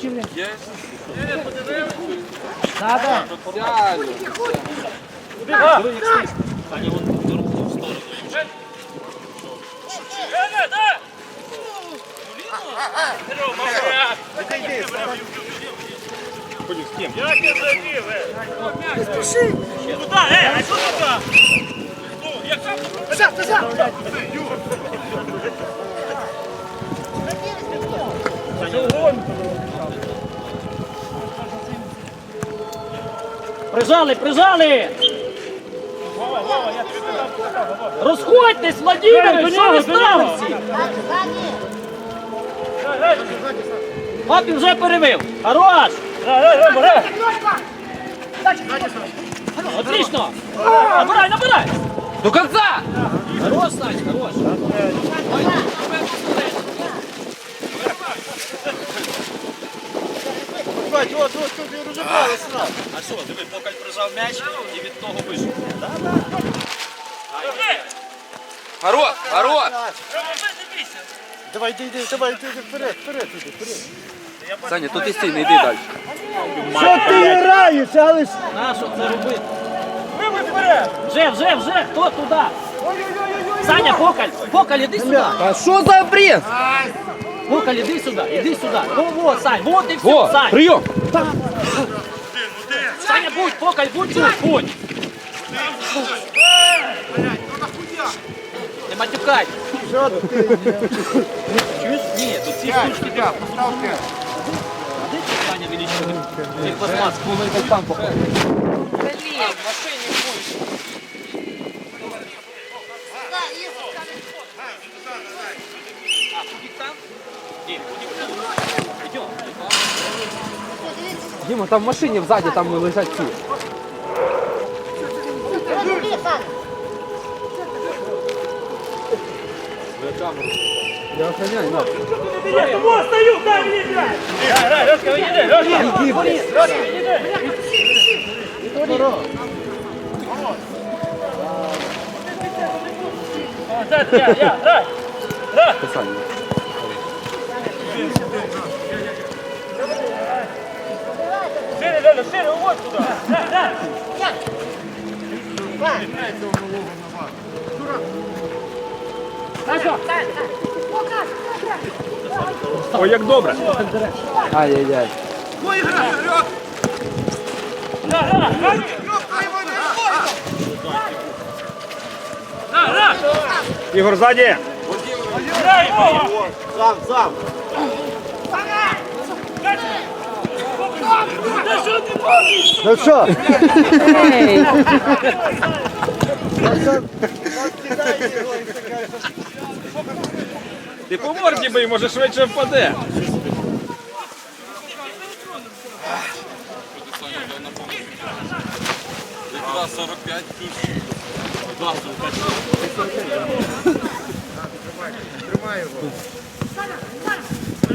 чи ні? Є? Надо? Реально. Аня, вон дорогу в сторону. Ходи с кем? Я тебя забил, э! Спеши! Прижали, прижали! Розходьтесь, Владимир, стали всі? От він вже перевив. Хорош! Отлично! Набирай, набирай! До конца! Хорош, Сань, хорош! А що, диви, Покаль прижав м'яч і від того вийшов. Хорош, хорош! Давай, йди, йди, давай, йди, йди, вперед, вперед, іди, вперед. Саня, тут і стій, не йди далі. Що ти граєш, але ж? На що це робити? Вже, вже, вже, хто туди? Саня, Покаль, Покаль, іди сюди. А що за бред? Покаль, іди сюди, іди сюди. Во, во, Сань, вот і все, О, Сань. прийом! Будь, Покаль, будь тут, будь. Не матюкай. Чуєш? Ні, тут ці штучки. А де ці Саня? Цей пластмас. там походу. А, Кубик там? Ні, Кубик там. Идем. Діма, там в машині ззаді там лежать ці. Я охраняю, на. Я тому стою, дай мені грай! Грай, грай, Льошка, іди, Льошка! О, це я, я, грай! Саня. Шире, Льоля, шире, уводь грай! Ой, як добре. Ай-яй-яй. Ігор, ззаді. Грай, Вова! Сам, сам. Та що ти робиш? Ну що? Ти по морді бий, може швидше впаде.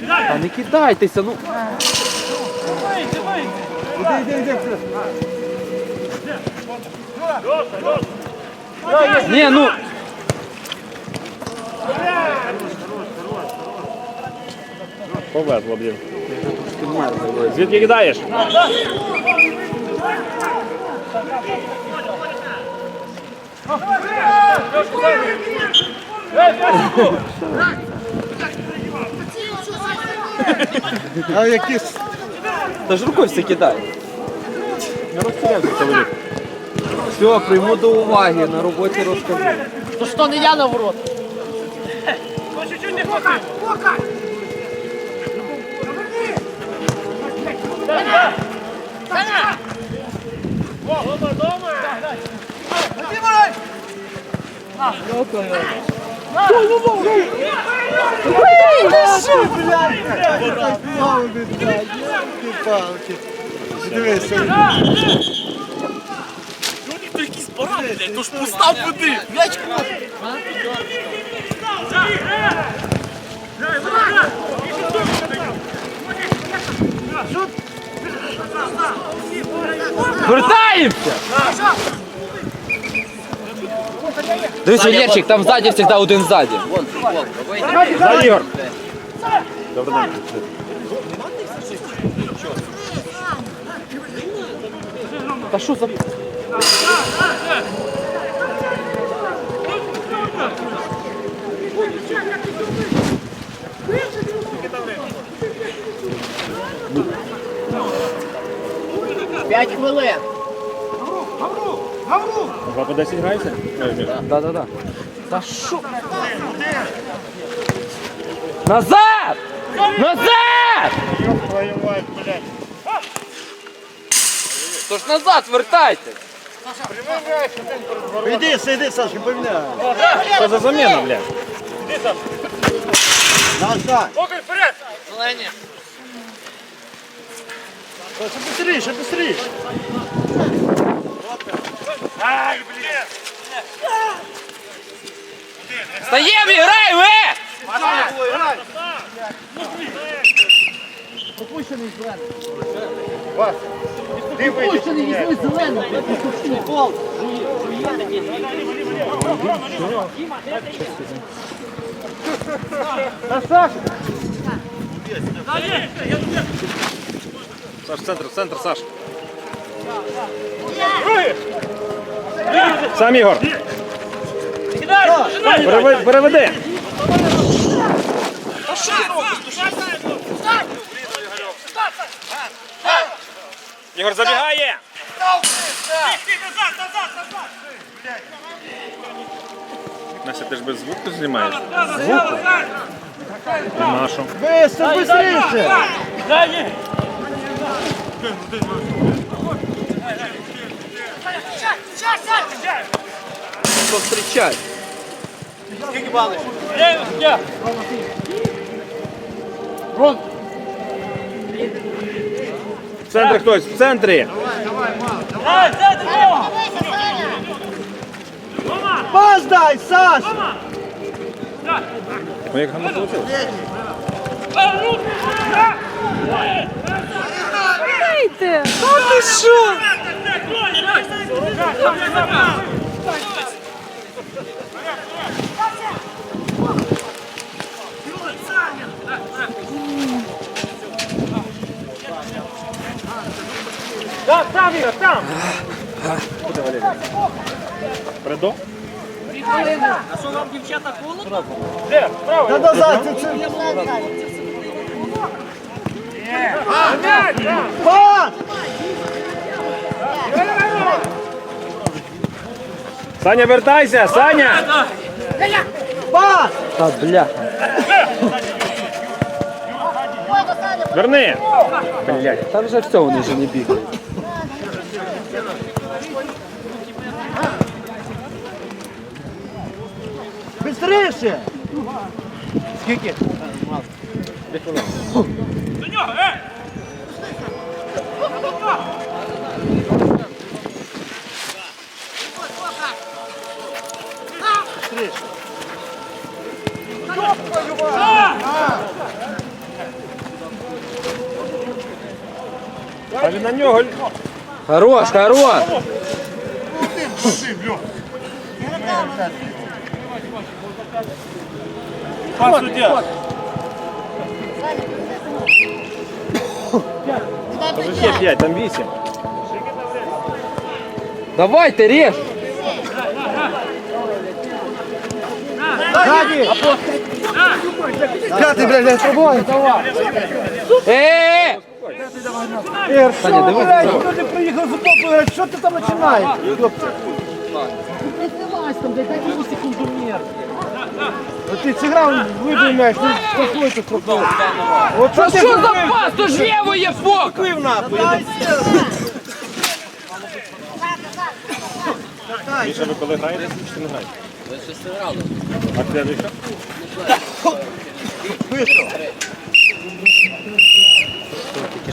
Та не кидайтеся, ну. Ні, ну. Повезло, блін. Звідки кидаєш? А які Та ж рукою все кидає. не розстрілявся чоловік. Все, прийму до уваги, на роботі розкажу. То що не я на ворот? Ну, чуть-чуть не хватило. Дома, дома! Палки. Дивися. Вертаємося! Дивіться, Лєрчик, там ззаді завжди один ззаді. За Ігор. Та що за... Два по 10 грається? Да, да, да. Та що? Назад! Назад! Тож назад вертайте! Іди, сиди, Сашка, поміняй. Що за заміна, блядь? Назад. Окей, вперед! Саша, быстріше, быстріше. Ай, блін! Стаємо і граємо, е! Саш, центр, центр, Саш. Сам Ігор. Переведи. переведи. Ігор забігає. Настя, ти ж без звуку знімаєш? Назад, назад! Нашу. Быстро, быстріше. Далі! Повстрічай. Де, де? В центрі хтось, в центрі. Ай, це друга! Пас дай, Саш. Ну як гарно вийшло. А, ну! А! Дайте! Ну ти що? Там, там, Ігор, там! Передо? А що вам, дівчата, холодно? Де? Право! Та назад, це- це- Пас. Саня, вертайся, Саня! Пас. Та бля. Верни! Та вже все, вони вже не бігають. Быстріше. Скільки? До нього, на нього. Хорош, хорош! Пас суддя! Вже є 5, там 8. Давайте, режь! Ззаді. П'ятий, блядь, не пробувай. Е! Ігор, Саня, що, дивись, блядь, ти боку, блядь, що ти там починаєш? хлопче? От ти зіграв, вибив м'яч, ну послухай тут трохи. От Та ти що за пас? То ж лівий бок! Вбив нахуй. Міша, ви коли граєте, чи не граєте? А следующий?